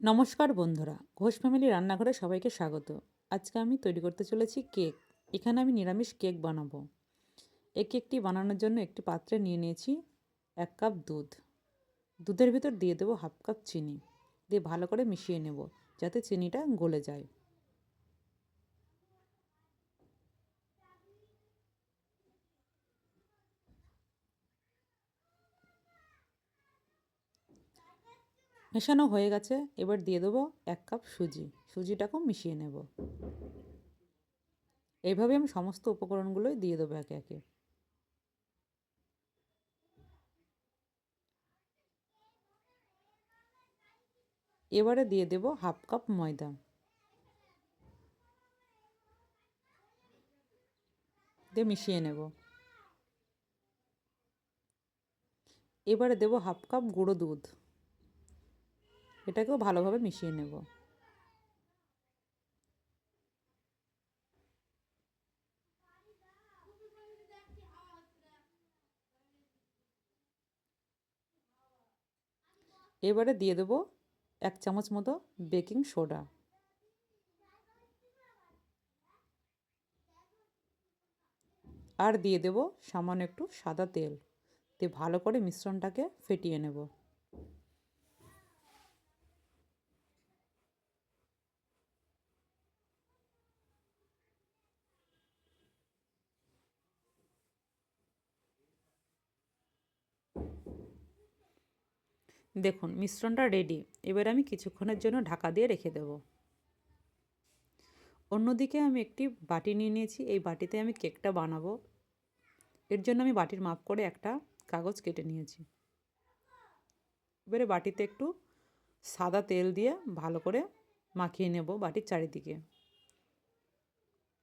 নমস্কার বন্ধুরা, ঘোষ ফ্যামিলি রান্নাঘরে সবাইকে স্বাগত। আজকে আমি তৈরি করতে চলেছি কেক। এখানে আমি নিরামিষ কেক বানাবো। এই কেকটি বানানোর জন্য একটি পাত্রে নিয়ে নিয়েছি এক কাপ দুধ। দুধের ভিতর দিয়ে দেবো হাফ কাপ চিনি। দিয়ে ভালো করে মিশিয়ে নেব, যাতে চিনিটা গলে যায়। মেশানো হয়ে গেছে। এবার দিয়ে দেবো এক কাপ সুজি। সুজিটাকেও মিশিয়ে নেব। এইভাবে আমি সমস্ত উপকরণগুলোই দিয়ে দেবো একে একে। এবারে দিয়ে দেব হাফ কাপ ময়দা। দিয়ে মিশিয়ে নেব। এবারে দেব হাফ কাপ গুঁড়ো দুধ। এটাকেও ভালোভাবে মিশিয়ে নেব। এবারে দিয়ে দেবো এক চামচ মতো বেকিং সোডা। আর দিয়ে দেব সামান্য একটু সাদা তেল। দিয়ে ভালো করে মিশ্রণটাকে ফেটিয়ে নেব। দেখুন, মিশ্রণটা রেডি এবার আমি কিছুক্ষণের জন্য ঢাকা দিয়ে রেখে দেব। অন্যদিকে আমি একটি বাটি নিয়ে নিয়েছি। এই বাটিতে আমি কেকটা বানাবো। এর জন্য আমি বাটির মাপ করে একটা কাগজ কেটে নিয়েছি। এবারে বাটিতে একটু সাদা তেল দিয়ে ভালো করে মাখিয়ে নেব বাটির চারিদিকে।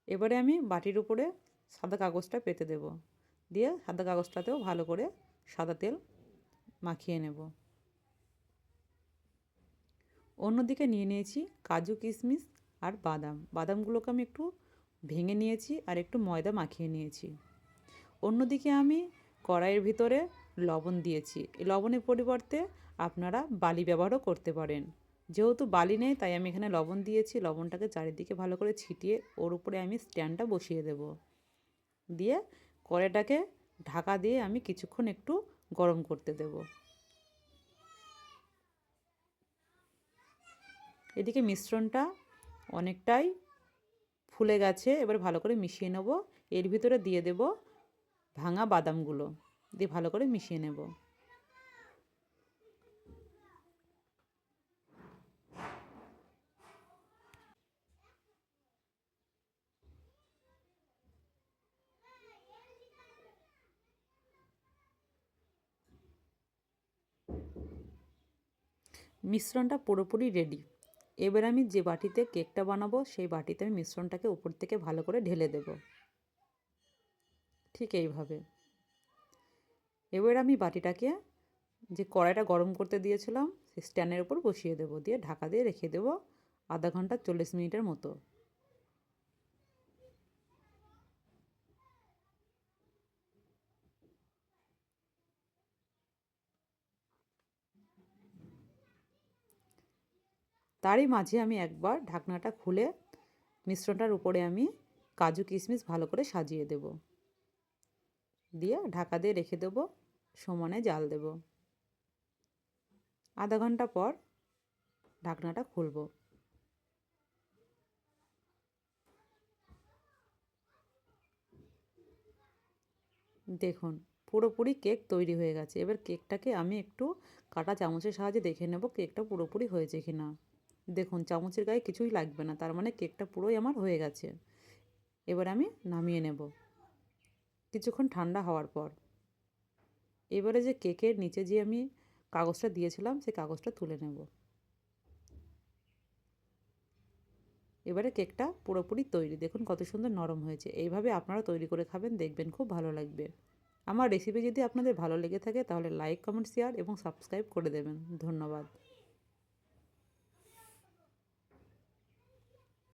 এবারে আমি বাটির উপরে সাদা কাগজটা পেতে দেব। দিয়ে সাদা কাগজটাতেও ভালো করে সাদা তেল মাখিয়ে নেব। অন্যদিকে নিয়ে নিয়েছি কাজু কিশমিশ আর বাদাম। বাদামগুলোকে আমি একটু ভেঙে নিয়েছি আর একটু ময়দা মাখিয়ে নিয়েছি। অন্যদিকে আমি কড়াইয়ের ভিতরে লবণ দিয়েছি। এই লবণের পরিবর্তে আপনারা বালি ব্যবহারও করতে পারেন। যেহেতু বালি নেই, তাই আমি এখানে লবণ দিয়েছি। লবণটাকে চারিদিকে ভালো করে ছিটিয়ে ওর উপরে আমি স্ট্যান্ডটা বসিয়ে দেব। দিয়ে কড়াইটাকে ঢাকা দিয়ে আমি কিছুক্ষণ একটু গরম করতে দেবো। এদিকে মিশ্রণটা অনেকটাই ফুলে গেছে, এবার ভালো করে মিশিয়ে নেব। এর ভিতরে দিয়ে দেব ভাঙা বাদামগুলো, দিয়ে ভালো করে মিশিয়ে নেব। মিশ্রণটা পুরোপুরি রেডি এবার আমি যে বাটিতে কেকটা বানাবো, সেই বাটিতে আমি মিশ্রণটাকে উপর থেকে ভালো করে ঢেলে দেব। ঠিক এইভাবে। এবার আমি বাটিটাকে যে কড়াইটা গরম করতে দিয়েছিলাম, সেই স্ট্যান্ডের উপর বসিয়ে দেবো। দিয়ে ঢাকা দিয়ে রেখে দেবো আধা ঘণ্টা চল্লিশ মিনিটের মতো। তারই মাঝে আমি একবার ঢাকনাটা খুলে মিশ্রণটার উপরে আমি কাজু কিশমিশ ভালো করে সাজিয়ে দেব। দিয়ে ঢাকা দিয়ে রেখে দেবো, সমানে জাল দেব। আধা ঘণ্টা পর ঢাকনাটা খুলব। দেখুন, পুরোপুরি কেক তৈরি হয়ে গেছে। এবার কেকটাকে আমি একটু কাটা চামচের সাহায্যে দেখে নেব কেকটা পুরোপুরি হয়েছে কি না দেখুন, চামচের গায়ে কিছুই লাগবে না, তার মানে কেকটা পুরোই আমার হয়ে গেছে। এবার আমি নামিয়ে নেব। কিছুক্ষণ ঠান্ডা হওয়ার পর। এবারে যে কেকের নিচে যে আমি কাগজটা দিয়েছিলাম, সেই কাগজটা তুলে নেব। এবারে কেকটা পুরোপুরি তৈরি। দেখুন কত সুন্দর নরম হয়েছে। এইভাবে আপনারা তৈরি করে খাবেন, দেখবেন খুব ভালো লাগবে। আমার রেসিপি যদি আপনাদের ভালো লেগে থাকে, তাহলে লাইক কমেন্ট শেয়ার এবং সাবস্ক্রাইব করে দেবেন। ধন্যবাদ।